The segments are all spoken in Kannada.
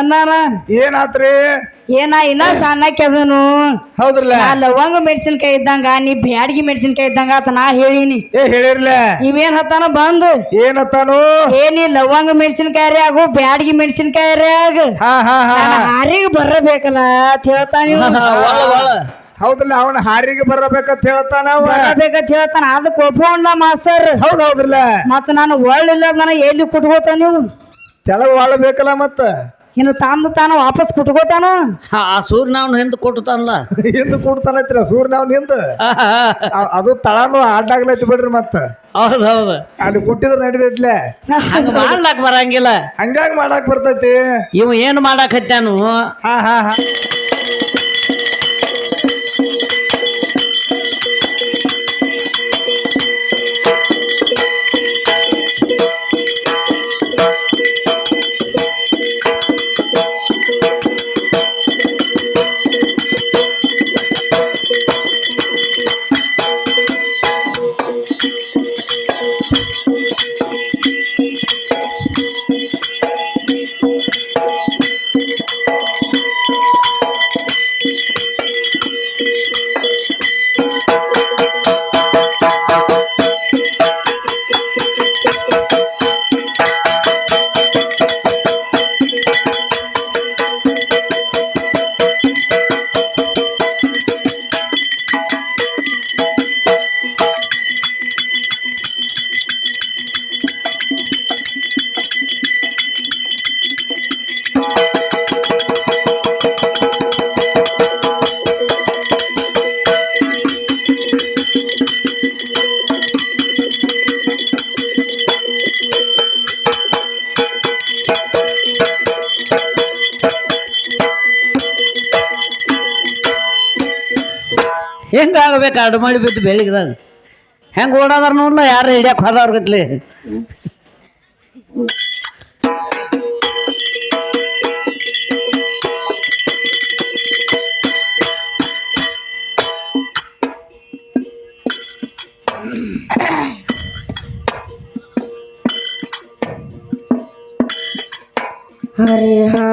ಅನ್ನಾರ? ಏನಾತ್ರಿ? ಏನ ಇನ್ನ ಸಣ್ಣಕ್ಕೆದನು ಹೌದ್ರಲ್ಲ? ನಾ ಲವಂಗ ಮೆಣಸಿನ್ಕಾಯಿ ಇದ್ದಂಗ ನೀ ಬ್ಯಾಡಗಿ ಮೆಣಸಿನ್ಕಾಯಿ ಇದ್ದಂಗ ಆತ ನಾ ಹೇಳಿನಿ. ಏ ಹೇಳಿರ್ಲ? ಇವೇನ್ ಹತ್ತಾನ ಬಂದು? ಏನತ್ತಾನು ಏನಿ ಲವಂಗ ಮೆಣಸಿನ್ಕಾಯಿ ರೀ ಆಗು ಬ್ಯಾಡಗಿ ಮೆಣಸಿನ್ಕಾಯಿ ರೀ ಆಗ. ಹಾ ಹಾ ಹಾ. ಹಾರಿಗೆ ಬರಬೇಕಲ್ಲ ಅಂತ ಹೇಳ್ತಾನ. ಹೌದ್ರಲ್ಲ ಅವನ ಹಾರಿಗೆ ಬರಬೇಕಂತ ಹೇಳ್ತಾನ ಬರಬೇಕಂತ ಹೇಳ್ತಾನ. ಅದಕ್ಕೆ ಒಪ್ಕೊಂಡ ಮಾಸ್ತರ್. ಹೌದ್ ಹೌದ್ರಲ್ಲ? ಮತ್ತ ನಾನು ಒಳ್ಳಿಲ್ಲ ನನಗೆ ಎಲ್ಲಿ ಕುಟ್ಕೋತಾನ ನೀವು ತೆಳಗ್ ಬೇಕಲ್ಲ ಮತ್ತ? ಇನ್ನು ತಾನು ತಾನು ವಾಪಸ್ ಕುಟ್ಕೋತಾನ ಆ ಸೂರ್ಯನ ಅವ್ನ ಹಿಂದೆ ಕೊಟ್ಟುತ್ತಾನಲ್ಲ. ಹಿಂದ್ ಕೂಡ್ತಾನೈತ್ರ ಸೂರ್ಯನವ್ನ ಹಿಂದ. ಅ- ಅದು ತಳನು ಅಡ್ಡಾಗ್ಲೈತಿ ಬಿಡ್ರಿ ಮತ್ತ. ಹೌದು ಹೌದು ಅಲ್ಲಿ ಕುಟ್ಟಿದ್ರ ನಡೀತೈತ್ಲೆ ಹಂಗ ಮಾಡ್ಲಾಕ್ ಬರಂಗಿಲ್ಲ. ಹಂಗಾಗಿ ಮಾಡಾಕ್ ಬರ್ತೈತಿ. ಇವ ಏನು ಮಾಡಾಕತ್ತಾನು ಹಾ ಹಾ ಹಾ. ಹೆಂಗಾಗಬೇಕು ಅಡು ಮಾಡಿ ಬಿದ್ದು ಬೆಳಿಗ್ದಾಗ ಹೆಂಗೆ ಓಡೋದಾರ ನೋಡ್ಲ? ಯಾರು ಹಿಡಿಯಕ್ಕೆ ಹೋದವ್ರ हरे हा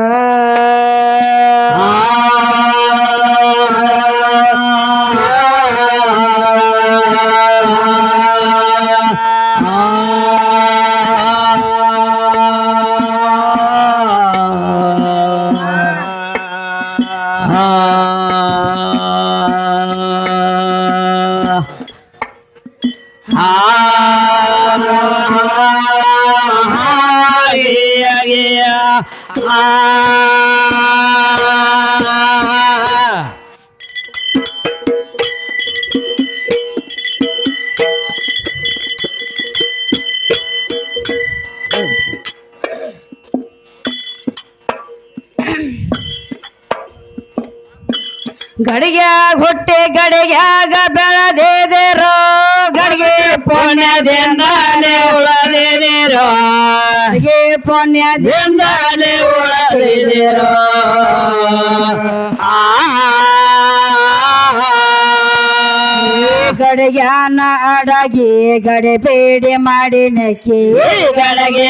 ಗಡಿಗ್ಯಾಗ ಹೊಟ್ಟೆ ಗಡಿಗ್ಯಾಗ ಬೆಳೆದೇದೇರೋ ಗಡಿಗೆ ಪುಣ್ಯದಿಂದಲೇ ಉಳದೇದೇರೋ ಗಡಿಗೆ ಪುಣ್ಯದಿಂದಲೇ ಉಳದೇದೇರೋ ಆ ಗಡಿಗ್ಯಾನ ಅಡಗಿ ಗಡಿ ಬೇಡಿ ಮಾಡಿ ನಕ್ಕಿ ಗಡಿಗೆ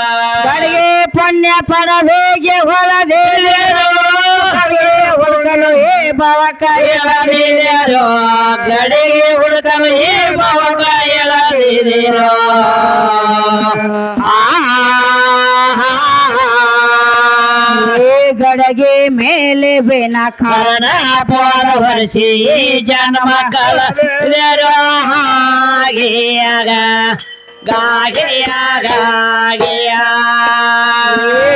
ಏ ಬವಕ ಎಳದಿರೋ ಗಡಿಗೆ ಹುಡುಗನು ಏ ಬವಕ ಎಳದಿರೋ ಗಡಗೆ ಮೇಲೆ ಬಿನ ಕಾರಣ ಪೋರ ವರ್ಷಿ ಜನ್ಮ ಕಳ ಹಾಗೆಯಾಗ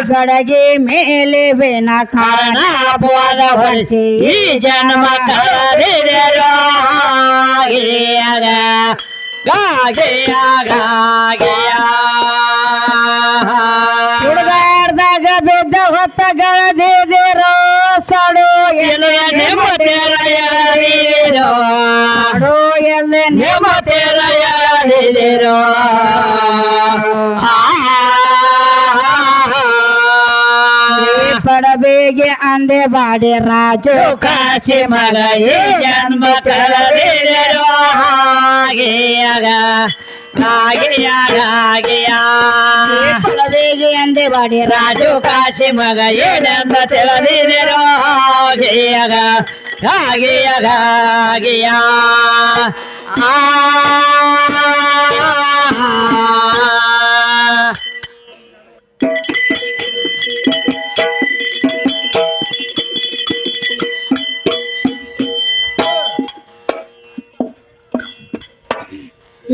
ಗಡಗೆ ಮೇಲೆ ಬೇನ ಕಾರಣ ಪಾದ ಈ ಜನ್ಮ ಕಳೆದ ಹಾಗೆಯಾಗ ಸುಡಗಾಡ್ದಾಗ ಬಿದ್ದ ಹೊತ್ತಗಳದಿರೋ ಸಡು ಎಲೆ ನೆಮ್ಮದಿರೋ ಸಡು ಎಲೆ ನೆಮ್ಮದಿರೋ ತಿಳಿದಿರೋ ಪಡಬೇಗೆ ಅಂದೆ ಬಾಡಿ ರಾಜು ಕಾಶಿ ಮಲೈ ಜನ್ಮ ಕಳೆದಿರೋ ಹಾಗೆಯ ಪಡಬೇಗೆ ಅಂದೆ ಬಾಡಿ ರಾಜು ಕಾಶಿ ಮಗ ಏನೆಂಬ ತಿಳಿದಿರೋ ಗಿಯಾಗ ಹಾಗೆಯಾಗ ಹಾಗೆಯ ಆ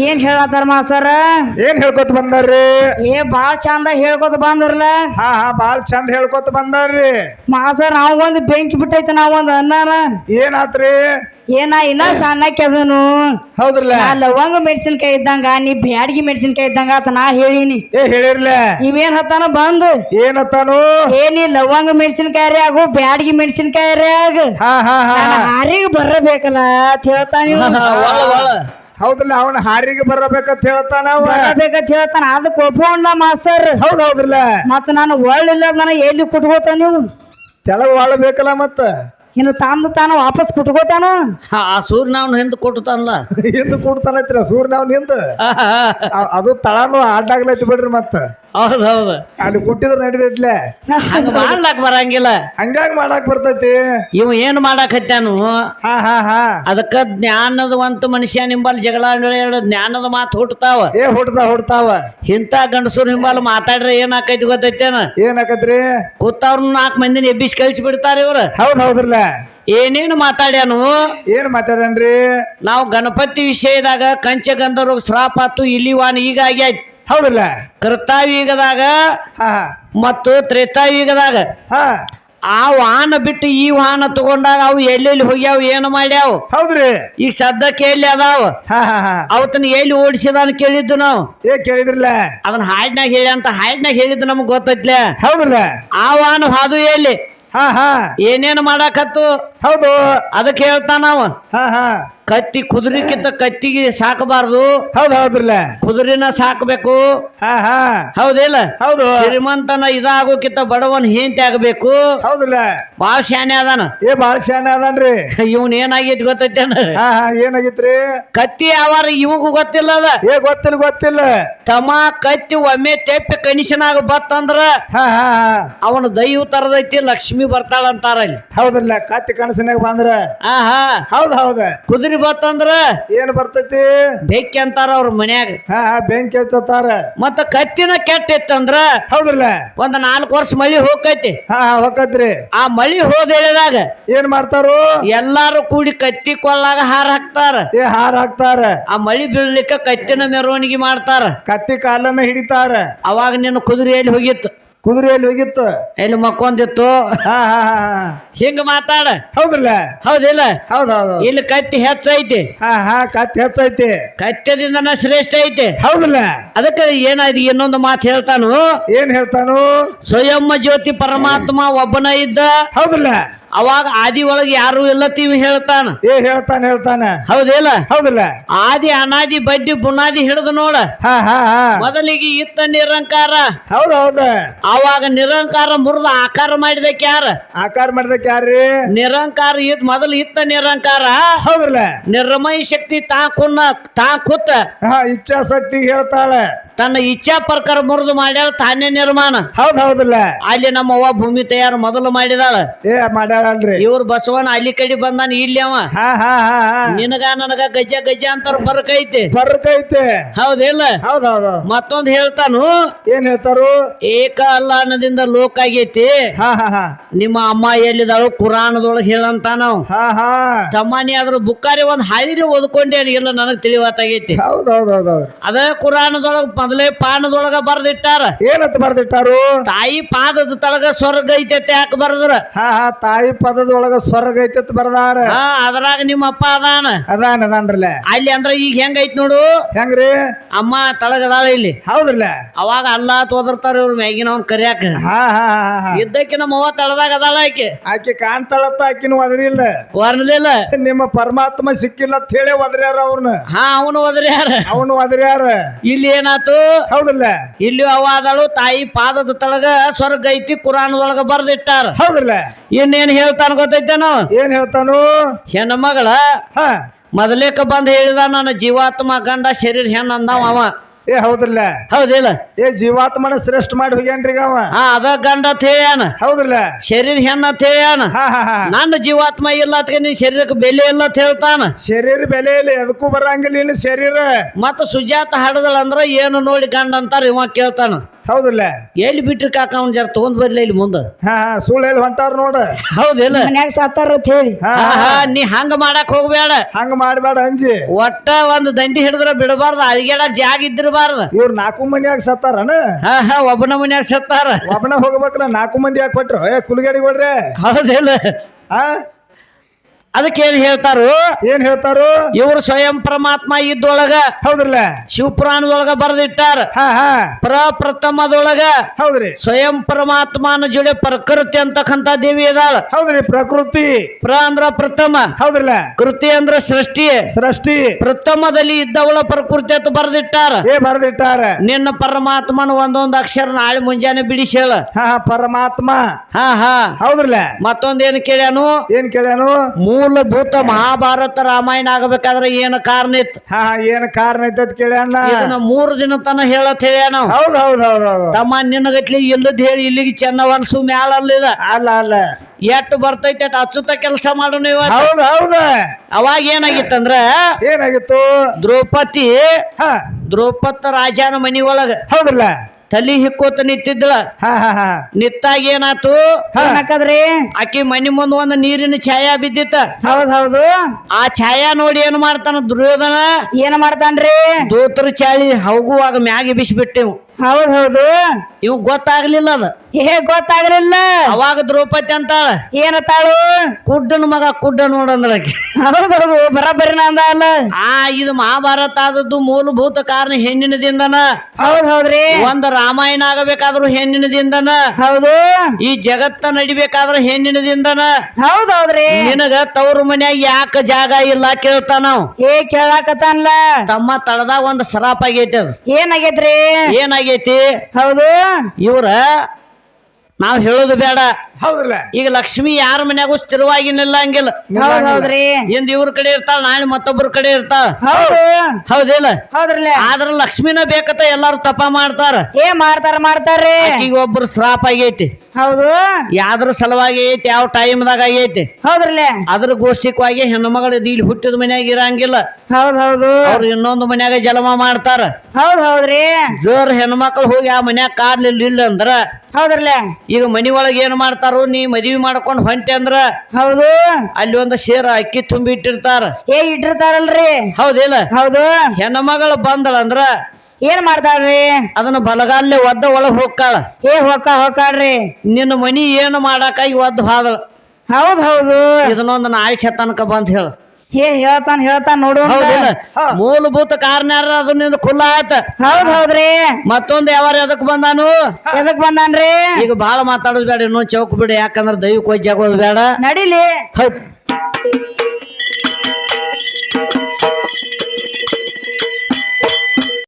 ಏನ್ ಹೇಳತ್ತಾರ ಮಾಸ್ತರ? ಏನ್ ಹೇಳ್ಕೊತ ಬಂದಾರ್ರಿ? ಏ ಬಾಳ್ ಚಂದ ಹೇಳ್ಕೊತ ಬಂದ್ರಲ್ಲ? ಹಾ ಹಾ ಬಾಳ್ ಚಂದ ಹೇಳ್ಕೊತ ಬಂದಾರ್ರಿ. ಮಾಸ್ತರ ನಾವ್ ಒಂದ್ ಬೆಂಕಿ ಬಿಟ್ಟೈತಿ ನಾವ್ ಒಂದ್ ಅನ್ನಾರ. ಏನಾತ್ರಿ? ಏನ ಇನ್ನ ಸಣ್ಣ ಹೌದ್ರಲ್ಲ? ಲವಂಗ ಮೆಣಸಿನ್ಕಾಯಿ ಇದ್ದಂಗ ನೀ ಬ್ಯಾಡ್ಗಿ ಮೆಣಸಿನ್ಕಾಯಿ ಇದ್ದಂಗ ಆತ ನಾ ಹೇಳಿನಿ. ಏ ಹೇಳಿರ್ಲ? ಇವೇನ್ ಹತ್ತಾನ ಬಂದು. ಏನ್ ಏ ನೀ ಲವಂಗ ಮೆಣಸಿನ್ಕಾಯಿ ರೀ ಆಗು ಬ್ಯಾಡ್ಗಿ ಮೆಣಸಿನ್ಕಾಯಿ ರೀ ಆಗ. ಹಾ ಹಾ ಹಾ. ನಾನು ಹಾರಿಗೆ ಬರಬೇಕಲ್ಲ ಅಂತ ಹೇಳ್ತಾನ ಹೌದ್ರಲ್ಲ ಅವನ ಹಾರಿಗೆ ಬರಬೇಕಂತ ಹೇಳ್ತಾನ ಅವ. ಬರಬೇಕಂತ ಹೇಳ್ತಾನ. ಅದಕ್ಕೆ ಒಪ್ಕೊಂಡ ಮಾಸ್ತರ್. ಹೌದ್ ಹೌದ್ರಲ್ಲ. ಮತ್ತ ನಾನು ಒಳ್ಳಿಲ್ಲ ನನಗೆ ಎಲ್ಲಿ ಕುಟ್ಕೋತ ನೀವು ತೆಳಗ್ ವಾಳಬೇಕಲ್ಲ ಮತ್ತ? ಇನ್ನು ತಂದು ತಾನು ವಾಪಸ್ ಕುಟ್ಕೋತಾನ? ಆ ಸೂರ್ಯನ ಅವ್ನ ಹಿಂದೆ ಕೊಟ್ಟುತ್ತಾನಲ್ಲ ಹಿಂದ್ ಕೂಡ್ತಾನೈತ್ರ ಸೂರ್ಯ ಅವ್ನ ಹಿಂದ. ಅದು ತಳನು ಅಡ್ಡಾಗ್ಲೈತಿ ಬಿಡ್ರಿ ಮತ್ತ. ಹೌದು ಹೌದು. ಅಲ್ಲಿ ಕುಟ್ಟಿದ್ರ ನಡಿದೈತ್ಲೆ ಹಂಗ ಮಾಡ್ಲಾಕ್ ಬರಂಗಿಲ್ಲ. ಹಂಗಾಗಿ ಮಾಡಾಕ್ ಬರ್ತೈತಿ? ಇವ ಏನ್ ಮಾಡಾಕತ್ಯಾನು ಹಾ ಹಾ ಹಾ. ಅದಕ್ಕ ಜ್ಞಾನದವಂತ ಮನುಷ್ಯ ನಿಂಬಲ್ ಜಗಳ ಜ್ಞಾನದ ಮಾತು ಹುಟ್ಟತಾವ ಏ ಹುಡ್ತಾವ ಹುಡ್ತಾವ ಇಂಥ ಗಂಡಸರು ನಿಂಬಲ್ ಮಾತಾಡ್ರೆ ಆಕೈತಿ ಗೊತ್ತೈತೇನ? ಏನಾಕತ್ರಿ? ಕೂತವ್ರನ್ನ ನಾಲ್ಕು ಮಂದಿನ ಎಬ್ಬಿಸಿ ಕಳ್ಸಿ ಬಿಡ್ತಾರ ಇವ್ರ. ಹೌದ್ ಹೌದ್ರಲ್ಲ. ಏನೇನು ಮಾತಾಡ್ಯಾನು? ಏನ್ ಮಾತಾಡನ್ರಿ ನಾವು ಗಣಪತಿ ವಿಷಯದಾಗ ಕಂಚಗಂಧರ್ವ ಶ್ರಾಪ ಆತು ಇಲಿವಾನ್ ಈಗ ಆಗ್ಯಾಯ್ತು. ಹೌದಲ್ಲ? ಕೃತಾಯುಗದಾಗ ಮತ್ತು ತ್ರೇತಾಯುಗದಾಗ ಹಾ. ಆ ವಾಹನ ಬಿಟ್ಟು ಈ ವಾಹನ ತಗೊಂಡಾಗ ಅವು ಎಲ್ಲೆಲ್ಲಿ ಹೋಗ್ಯಾವ ಏನು ಮಾಡ್ಯಾವ? ಹೌದ್ರಿ. ಈಗ ಸದ್ಯಕ್ಕೆ ಎಲ್ಲಿ ಅದಾವ. ಅವತ್ತನ್ನ ಎಲ್ಲಿ ಓಡಿಸಿದ ಅಂತ ಕೇಳಿದ್ದು ನಾವು. ಏ ಕೇಳಿದ್ರಲ್ಲ? ಅದನ್ನ ಹಾಡ್ನಾಗ ಹೇಳಿ ಅಂತ ಹಾಡ್ನಾಗ ಹೇಳಿದ್ದು ನಮ್ಗೆ ಗೊತ್ತೈತ್ಲೆ? ಹೌದಲ್ಲ ಆ ವಾಹನ ಹಾದು ಎಲ್ಲಿ? ಹ ಹಾ. ಏನೇನು ಮಾಡಾಕತ್ತು? ಹೌದು. ಅದಕ್ಕೆ ಹೇಳ್ತಾನವ ಹಾ ಹಾ. ಕತ್ತಿ ಕುದುರೆಕ್ಕಿಂತ ಕತ್ತಿಗೆ ಸಾಕಬಾರದು. ಹೌದ್ ಹೌದ್ರಲ್ಲ? ಕುದುರೆನ ಸಾಕಬೇಕು. ಹಾ ಹಾ. ಹೌದಿಲ್ಲ? ಹೌದು. ಶ್ರೀಮಂತನ ಇದಾಗೋಕ್ಕಿಂತ ಬಡವನ್ ಹೇಂತಿ ಆಗಬೇಕು. ಹೌದಲ್ಲ ಬಾಳ ಶಾನೆ ಅದಾನ. ಏ ಬಾಳ ಶಾನೆ ಅದನ್ರಿ. ಇವನ್ ಏನಾಗೈತಿ ಗೊತ್ತೈತೇನ ಹಾ ಹಾ ಏನಾಗಿತ್ರಿ? ಕತ್ತಿ ಯಾವಾರ ಇವಾಗ ಗೊತ್ತಿಲ್ಲ ಅದ ಏ ಗೊತ್ತಿಲ್ಲ ಗೊತ್ತಿಲ್ಲ. ತಮ್ಮ ಕತ್ತಿ ಒಮ್ಮೆ ತೆಪ್ಪಿ ಕನಿಷನಾಗ ಬತ್ತಂದ್ರ ಹಾ ಹಾ ಹಾ. ಅವನ ದೈವ ತರದೈತಿ ಲಕ್ಷ್ಮಿ ಬರ್ತಾಳ ಅಂತಾರ ಅಲ್ಲಿ. ಹೌದಲ್ಲ ಕತ್ತಿ ಕನಸಿನಾಗ ಬಂದ್ರ? ಆಹಾ. ಹೌದ್ ಹೌದ. ಕುದುರೆ ಬತ್ತಂದ್ರ ಏನ್ ಬರ್ತೈತಿ? ಬೆಂಕಿ ಅಂತಾರ ಅವ್ರ ಮನ್ಯಾಗ. ಹಾ ಬೆಂಕಿ ಅಂತಾರ ಮತ್ತ ಕತ್ತಿನ ಕೆಟ್ಟ ಇತ್ತಂದ್ರ ಹೌದಲ್ಲ ಒಂದ್ ನಾಲ್ಕು ವರ್ಷ ಮಳಿ ಹೋಗೈತಿ ಹಾ ಹಾ ಆ ಮಳಿ ಹೋದ ಹೇಳಿದಾಗ ಏನ್ ಮಾಡ್ತಾರು? ಎಲ್ಲಾರು ಕೂಡಿ ಕತ್ತಿ ಕೊಲ್ಲಾಗ ಹಾರ ಹಾಕ್ತಾರ. ಏ ಹಾರ ಹಾಕ್ತಾರ. ಆ ಮಳಿ ಬೀಳ್ಲಿಕ್ಕ ಕತ್ತಿನ ಮೆರವಣಿಗೆ ಮಾಡ್ತಾರ. ಕತ್ತಿ ಕಾಲನ್ನ ಹಿಡಿತಾರ. ಅವಾಗ ನಿನ್ನ ಕುದುರೆ ಎಲ್ಲಿ ಹೋಗಿತ್ತು? ಕುದುರೆಯಲ್ಲಿ ಹೋಗಿತ್ತು? ಎಲ್ಲಿ ಮಕ್ಕೊಂದಿತ್ತು? ಹಾ ಹಾ ಹಾ ಹಾ. ಹಿಂಗ ಮಾತಾಡ. ಹೌದಲ್ಲ ಹೌದಿಲ್ಲ? ಹೌದ್ ಹೌದು ಇಲ್ಲಿ ಕತ್ತಿ ಹೆಚ್ಚೈತಿ. ಹಾ ಹಾ ಕತ್ತಿ ಹೆಚ್ಚೈತಿ. ಕತ್ಯದಿಂದನ ಶ್ರೇಷ್ಠ ಐತಿ. ಹೌದಲ್ಲ ಅದಕ್ಕೆ ಏನಾಯ್ತು? ಇನ್ನೊಂದು ಮಾತು ಹೇಳ್ತಾನು. ಏನ್ ಹೇಳ್ತಾನು? ಸ್ವಯಂ ಜ್ಯೋತಿ ಪರಮಾತ್ಮ ಒಬ್ಬನ ಇದ್ದ. ಹೌದಲ್ಲ ಅವಾಗ ಆದಿ ಒಳಗೆ ಯಾರು ಇಲ್ಲ ತೀವಿ ಹೇಳ್ತಾನ. ಏ ಹೇಳ್ತಾನೆ ಹೇಳ್ತಾನೆ. ಹೌದಿಲ್ಲ? ಹೌದಿಲ್ಲ. ಆದಿ ಅನಾದಿ ಬಡ್ಡಿ ಬುನಾದಿ ಹಿಡಿದು ನೋಡ. ಹಾ ಹಾ ಹಾ. ಮೊದಲಿಗೆ ಇತ್ತ ನಿರಂಕಾರ. ಹೌದು ಹೌದು. ಅವಾಗ ನಿರಂಕಾರ ಮುರಿದ ಆಕಾರ ಮಾಡಿದಕ್ಕೆ ಯಾರ? ಆಕಾರ ಮಾಡಿದಕ್ಕೆ ಯಾರ್ರಿ? ನಿರಂಕಾರ ಇದ್ ಮೊದಲು ಇತ್ತ ನಿರಂಕಾರ. ಹೌದಲ್ಲ ನಿರ್ಮಯ ಶಕ್ತಿ ತಾ ಕುನ್ನ ತಾ ಕೂತ ಹಾ ಇಚ್ಛಾಶಕ್ತಿ ಹೇಳ್ತಾಳೆ. ತನ್ನ ಇಚ್ಛಾ ಪ್ರಕಾರ ಮುರಿದು ಮಾಡ್ಯಾಳ ತಾನೇ ನಿರ್ಮಾಣ. ಹೌದ್ ಹೌದಲ್ಲ ಅಲ್ಲಿ ನಮ್ಮ ಅವ್ವ ಭೂಮಿ ತಯಾರು ಮೊದಲು ಮಾಡಿದಾಳ. ಏ ಮಾಡ್ಯಾಳಲ್ರಿ. ಇವ್ರು ಬಸವಣ್ಣ ಅಲ್ಲಿ ಕಡೆ ಬಂದಾನ ಇಲ್ಲಿ ಅವ. ಹಾ ಹಾ ಹಾ ಹಾ. ನಿನಗ ನನಗ ಗಜ್ಜ ಗಜ್ಜ ಅಂತಾರ ಬರ್ಕೈತಿ ಬರ್ಕೈತೆ ಹೌದಿಲ್ಲ ಹೌದ್ ಹೌದು ಮತ್ತೊಂದ್ ಹೇಳ್ತಾನು ಏನ್ ಹೇಳ್ತಾರು? ಏಕ ಅಲ್ಲ ಅನ್ನದಿಂದ ಲೋಕ ಆಗೈತಿ. ಹಾ ಹಾ ಹಾ. ನಿಮ್ಮ ಅಮ್ಮ ಎಲ್ಲಿದಾಳು ಕುರಾನದೊಳಗೆ ಹೇಳಂತ ನಾವು ಹಾ ಹಾ. ತಮ್ಮನಿ ಆದ್ರೂ ಬುಕ್ಕಾರಿ ಒಂದ್ ಹಾದಿರಿ ಒದಕೊಂಡೆ ಇಲ್ಲ ನನಗ್ ತಿಳಿವಾತಾಗೈತಿ. ಹೌದ್ ಹೌದ್ ಹೌದ್ ಹೌದ್. ಅದ ಕುರಾನದೊಳಗ ಮೊದಲೇ ಪಾನದೊಳಗ ಬರ್ದಿಟ್ಟಾರ. ಏನಂತ ಬರ್ದಿಟ್ಟಾರು? ತಾಯಿ ಪಾದದ ತಳಗ ಸ್ವರ್ಗ ಐತೆ ಯಾಕೆ ಬರ್ದ್ರ? ಹಾ ಹಾ ತಾಯಿ ಪದದೊಳಗ ಸ್ವರ್ಗ ಐತೆ ಬರ್ದಾರ. ಹಾ ಅದ್ರಾಗ ನಿಮ್ಮ ಅಪ್ಪ ಅದಾನ. ಅದಾನ ಅದಾನ್ರಲ್ಲ ಅಲ್ಲಿ ಅಂದ್ರ ಈಗ ಹೆಂಗೈತ್ ನೋಡು? ಹೆಂಗ್ರಿ? ಅಮ್ಮ ತಳಗದಾಳ ಇಲ್ಲಿ. ಹೌದ್ರಲ್ಲ. ಅವಾಗ ಅಲ್ಲ ತೋದರ್ತಾರ ಇವ್ರ ಮ್ಯಾಗಿನವ್ನ ಕರಿಯಾಕ. ಹಾ ಹಾ ಹಾ ಇದ್ದಕ್ಕೆ ನಮ್ಮ ಅವ್ವ ತಳದಾಗ ಅದಾಳ ಆಕೆ. ಆಕೆ ಕಾಣ್ತಾಳತ್ತ ಆಕಿನ ಒದರಿಲ್ಲ. ವರ್ಣಲಿಲ್ಲ ನಿಮ್ಮ ಪರಮಾತ್ಮ ಸಿಕ್ಕಿಲ್ಲ ಅಂತ ಹೇಳಿ ಒದರ್ಯಾರ ಅವ್ರನ್ನ ಹಾ ಅವನು ಒದ್ರ್ಯಾರ. ಯಾರ ಅವನು ಒದರ್ಯಾರ. ಇಲ್ಲಿ ಏನಾತು? ಹೌದ್ರಲ್ಲ ಇಲ್ಲಿ ಅವ ಆದಳು ತಾಯಿ ಪಾದದ ತಳಗ ಸ್ವರ್ಗ ಐತಿ ಕುರಾನದೊಳಗ ಬರ್ದಿಟ್ಟಾರ. ಹೌದಲ್ಲ? ಇನ್ನೇನ್ ಹೇಳ್ತಾನ ಗೊತ್ತೈತೇನು? ಏನ್ ಹೇಳ್ತಾನು? ಹೆಣ್ಣ ಮಗಳ ಹಾ. ಮೊದಲೇಕ ಬಂದ್ ಹೇಳಿದ ನನ್ನ ಜೀವಾತ್ಮ ಗಂಡ ಶರೀರ ಹೆಣ್ಣ ಅಂದವ ಅವ. ಏ ಹೌದ್ರಲ್ಲ? ಹೌದಿಲ್ಲ. ಏ ಜೀವಾತ್ಮನ ಶ್ರೇಷ್ಠ ಮಾಡಿ ಹೋಗ್ಯಾನ್ರಿ ಈಗ ಅವ. ಹಾ ಅದ ಗಂಡ ತೇಯಾನ ಹೇಳ್ಯಾನ. ಹೌದ್ರಲ್ಲ? ಶರೀರ ಹೆಣ್ಣ ತೇಯಾನ ಹೇಳ್ಯಾನ. ಹಾ ಹಾ ಹಾ. ನನ್ನ ಜೀವಾತ್ಮ ಇಲ್ಲ ಅಂತ ನಿನ್ ಶರೀರಕ್ಕೆ ಬೆಲೆ ಇಲ್ಲ ಅಂತ ಹೇಳ್ತಾನ. ಶರೀರ ಬೆಲೆ ಇಲ್ಲ ಎದಕ್ಕೂ ಬರಂಗಿಲ್ಲ ಇನ್ನು ಶರೀರ. ಮತ್ತ ಸುಜಾತ ಹಾಡದಳ ಅಂದ್ರ ಏನು ನೋಡಿ ಗಂಡ ಅಂತಾರ ಇವ ಕೇಳ್ತಾನ. ಹೌದ್ರಲ್ಲ? ಎಲ್ಲಿ ಬಿಟ್ರಿ ಕಾಕ ಅವ್ನ ಜರ ತಗೊಂಡ್ ಬರ್ಲಿ ಇಲ್ಲಿ ಮುಂದ? ಹಾ ಹಾ ಸುಳ್ಳು ಎಲ್ಲಿ ಹೊಂಟಾರ ನೋಡ. ಹೌದಿಲ್ಲ ಮನ್ಯಾಗ ಸಾತಾರ ಅಂತ ಹೇಳಿ. ಹಾ ನೀ ಹಂಗ ಮಾಡಕ್ ಹೋಗ್ಬೇಡ ಹಂಗ ಮಾಡ್ಬೇಡ ಅಂಜಿ. ಒಟ್ಟ ಒಂದ್ ದಂಡಿ ಹಿಡಿದ್ರ ಬಿಡಬಾರ್ದು ಅಳಿಗೆಡ ಜಾಗ ಇದ್ದಿರಬಾರ್ದು. ಇವ್ರ ನಾಲ್ಕು ಮಂದಿಯಾಗ ಸತ್ತಾರನ? ಹಾ ಹಾ ಒಬ್ಬನ ಮನ್ಯಾಗ ಸತ್ತಾರ. ಒಬ್ಬನ ಹೋಗ್ಬೇಕಲ್ಲ ನಾಲ್ಕು ಮಂದಿ ಯಾಕೆ ಕೊಟ್ರು? ಏ ಕುಲ್ಗಡಿ ಕೊಡ್ರಿ ಹೌದಿಲ್ಲ ಆ ಅದಕ್ಕೆ ಏನ್ ಹೇಳ್ತಾರು? ಏನ್ ಹೇಳ್ತಾರು? ಇವರು ಸ್ವಯಂ ಪರಮಾತ್ಮ ಇದ್ದೊಳಗ ಹೌದ್ರಲ್ಲ? ಶಿವಪುರಾಣದೊಳಗ ಬರೆದಿಟ್ಟಾರ. ಹಾ ಹಾ. ಪ್ರಪ್ರಥಮದೊಳಗ ಹೌದ್ರಿ. ಸ್ವಯಂ ಪರಮಾತ್ಮನ ಜೋಡಿ ಪ್ರಕೃತಿ ಅಂತಕ್ಕಂತ ದೇವಿ ಇದಾಳ ಹೌದ್ರಿ ಪ್ರಕೃತಿ. ಪ್ರ ಅಂದ್ರ ಪ್ರಥಮ. ಹೌದ್ರಲ್ಲ? ಕೃತಿ ಅಂದ್ರ ಸೃಷ್ಟಿ. ಸೃಷ್ಟಿ. ಪ್ರಥಮದಲ್ಲಿ ಇದ್ದವಳ ಪ್ರಕೃತಿ ಅಂತ ಬರೆದಿಟ್ಟಾರ. ಏ ಬರೆದಿಟ್ಟಾರ? ನಿನ್ನ ಪರಮಾತ್ಮನ ಒಂದೊಂದು ಅಕ್ಷರ ನಾಳೆ ಮುಂಜಾನೆ ಬಿಡಿಸಿ ಹೇಳ. ಹಾ ಪರಮಾತ್ಮ. ಹಾ ಹಾ. ಹೌದ್ರಲ್ಲ? ಏನ್ ಕೇಳ್ಯಾನು? ಏನ್ ಕೇಳ್ಯಾನು? ಮೂಲಭೂತ ಮಹಾಭಾರತ ರಾಮಾಯಣ ಆಗಬೇಕಾದ್ರೆ ಏನು ಕಾರಣ ಇತ್ತು? ಹಾ ಏನ್ ಕಾರಣ ಐತತ್ ಕೇಳ್ಯಾನ ಇದನ್ನ ಮೂರು ದಿನ ತನ ಹೇಳತ್ ಹೇಳ್ಯಾನ ಹೌದು ಹೌದ್ ಹೌದ್ ತಮ್ಮ ನಿನ್ನಗಟ್ಲಿ ಇಲ್ಲದ್ ಹೇಳಿ ಇಲ್ಲಿಗೆ ಚೆನ್ನವನ್ಸು ಮ್ಯಾಲ ಅಲ್ಲಿದ ಅಲ್ಲ ಅಲ್ಲ. ಎಟ್ಟು ಬರ್ತೈತೆ ಅಟ್ ಅಚ್ಚುತ ಕೆಲಸ ಮಾಡು ನೀವು ಹೌದ್ ಹೌದ. ಅವಾಗ ಏನಾಗಿತ್ತಂದ್ರ ಏನಾಗಿತ್ತು? ದ್ರೌಪದಿ ಹಾ. ದ್ರೌಪದ ರಾಜನ ಮನಿ ಒಳಗ ಹೌದ್ರಲ್ಲ? ತಲಿ ಹಿಕ್ಕೋತ ನಿತ್ತಿದ್ಲ ಹಾ ಹಾ ಹಾ. ನಿತ್ತಾಗ ಏನಾತು? ಹಾಕದ್ರಿ ಆಕಿ ಮನಿ ಮುಂದ್ ಒಂದ್ ನೀರಿನ ಛಾಯಾ ಬಿದ್ದಿತ್ತ. ಹೌದ್ ಹೌದು. ಆ ಛಾಯಾ ನೋಡಿ ಏನ್ ಮಾಡ್ತಾನ ದುರ್ಯೋಧನ? ಏನ್ ಮಾಡ್ತಾನ್ರಿ? ದೂತರ ಚಾಳಿ ಹೋಗುವಾಗ ಮ್ಯಾಗೆ ಬಿಸಿಬಿಟ್ಟಿವು. ಹೌದ್ ಹೌದು. ಇವ್ ಗೊತ್ತಾಗ್ಲಿಲ್ಲ ಅದ. ಏ ಗೊತ್ತಾಗ್ಲಿಲ್ಲ. ಅವಾಗ ದ್ರೌಪದಿ ಅಂತಾಳ. ಏನತ್ತಾಳು ಕುಡ್ಡನ ಮಗ ಕುಡ್ಡ ನೋಡಂದ್ರಕಿ ಹೌದೌದು ಹೌದು ಬರಬರಿನ ಅಂದ ಅಲ್ಲ. ಆ ಇದು ಮಹಾಭಾರತ ಆದದ್ದು ಮೂಲಭೂತ ಕಾರಣ ಹೆಣ್ಣಿನದಿಂದನ. ಹೌದ್ ಹೌದ್ರಿ. ಒಂದ್ ರಾಮಾಯಣ ಆಗಬೇಕಾದ್ರೂ ಹೆಣ್ಣಿನದಿಂದನ. ಹೌದು. ಈ ಜಗತ್ತ ನಡಿಬೇಕಾದ್ರ ಹೆಣ್ಣಿನದಿಂದನ. ಹೌದ್ ಹೌದ್ರಿ. ನಿನಗ ತವ್ರ ಮನ್ಯಾಗ ಯಾಕ ಜಾಗ ಇಲ್ಲ ಕೇಳ್ತಾನ ಏ ಕೇಳಾಕತ್ತಾನ್ಲ. ತಮ್ಮ ತಳದಾಗ ಒಂದ್ ಸರಾಪ್ ಆಗೈತೆ ಅದು. ಏನಾಗೈತ್ರಿ? ಏನಾಗೈತಿ? ಹೌದು. ಇವ್ರ ನಾವ್ ಹೇಳೋದು ಬೇಡ. ಹೌದಲ್ಲ ಈಗ ಲಕ್ಷ್ಮಿ ಯಾರ ಮನ್ಯಾಗೂ ಸ್ಥಿರವಾಗಿ ನಿಲ್ಲಂಗಿಲ್ಲ. ಹೌದ್ ಹೌದ್ರಿ. ಇಂದ ಇವ್ರ ಕಡೆ ಇರ್ತಾಳ ನಾಳೆ ಮತ್ತೊಬ್ಬರ ಕಡೆ ಇರ್ತಾಳ. ಹೌದು. ಹೌದಿಲ್ಲ? ಹೌದ್ರಲ್ಲ? ಆದ್ರ ಲಕ್ಷ್ಮಿನ ಬೇಕತ್ತ ಎಲ್ಲಾರು ತಪ ಮಾಡ್ತಾರ. ಏ ಮಾಡ್ತಾರ ಮಾಡ್ತಾರ್ರಿ. ಈಗ ಒಬ್ರು ಶ್ರಾಪ್ ಆಗೈತಿ. ಹೌದು? ಯಾವ್ದ್ರ ಸಲುವಾಗಿ ಐತಿ ಯಾವ ಟೈಮ್ದಾಗ ಆಗೈತಿ ಹೌದ್ರಲ್ಲ? ಅದ್ರ ಗೋಷ್ಠಿಕವಾಗಿ ಹೆಣ್ಣು ಮಗಳು ಇಲ್ಲಿ ಹುಟ್ಟಿದ ಮನ್ಯಾಗ ಇರಂಗಿಲ್ಲ. ಹೌದ್ ಹೌದು. ಅವ್ರು ಇನ್ನೊಂದು ಮನ್ಯಾಗ ಜಲಮ ಮಾಡ್ತಾರ. ಹೌದ್ ಹೌದ್ರಿ. ಜೋರ್ ಹೆಣ್ಮಕ್ಳು ಹೋಗಿ ಆ ಮನ್ಯಾಗ ಕಾಡ್ಲಿಲ್ಲ ಇಲ್ಲ ಅಂದ್ರ ಹೌದ್ರಲ್ಲ? ಈಗ ಮನಿ ಒಳಗೆ ಏನ್ ಮಾಡ್ತಾರು ನೀ ಮದ್ವಿ ಮಾಡ್ಕೊಂಡ್ ಹೊಂಟೆ ಅಂದ್ರ ಹೌದು. ಅಲ್ಲಿ ಒಂದು ಶೇರ ಅಕ್ಕಿ ತುಂಬಿ ಇಟ್ಟಿರ್ತಾರ. ಏ ಇಟ್ಟಿರ್ತಾರಲ್ರಿ. ಹೌದಿಲ್ಲ? ಹೌದು. ಹೆಣ್ಮಗಳು ಬಂದಳಂದ್ರ ಏನ್ ಮಾಡ್ತಾಳ್ರಿ? ಅದನ್ನ ಬಲಗಾಲ್ಲೆ ಒದ್ದ ಒಳಗ್ ಹೋಗ್ತಾಳ ಏ ಹೊಕ್ಕ ಹೊಕ್ಕಾಳ್ರಿ. ನಿನ್ನ ಮನಿ ಏನು ಮಾಡಾಕ ಒದ್ದು ಹಾದ ಹೌದ್ ಹೌದು. ಇದನ್ನೊಂದು ನಾಯಿ ತನಕ ಬಂತ ಹೇಳ. ಏ ಹೇಳ್ತಾನ ಹೇಳ್ತಾನ ನೋಡು ಹೌದಿಲ್ಲ. ಮೂಲಭೂತ ಕಾರಣ ಯಾರ ಅದನ್ನ ಖುಲ್ಲ ಆಯ್ತ. ಹೌದ್ ಹೌದ್ರಿ. ಮತ್ತೊಂದು ಯಾವಾರ ಎದಕ್ ಬಂದಾನು? ಎದಕ್ ಬಂದಾನ್ರಿ? ಈಗ ಬಾಳ ಮಾತಾಡೋದು ಬೇಡ ಇನ್ನೊಂದ್ ಚೌಕ್ ಬಿಡ ಯಾಕಂದ್ರ ದೈವಿಕ ವೈದ್ಯ ಆಗೋದು ಬೇಡ. ನಡಿಲಿ. ಹೌದ್.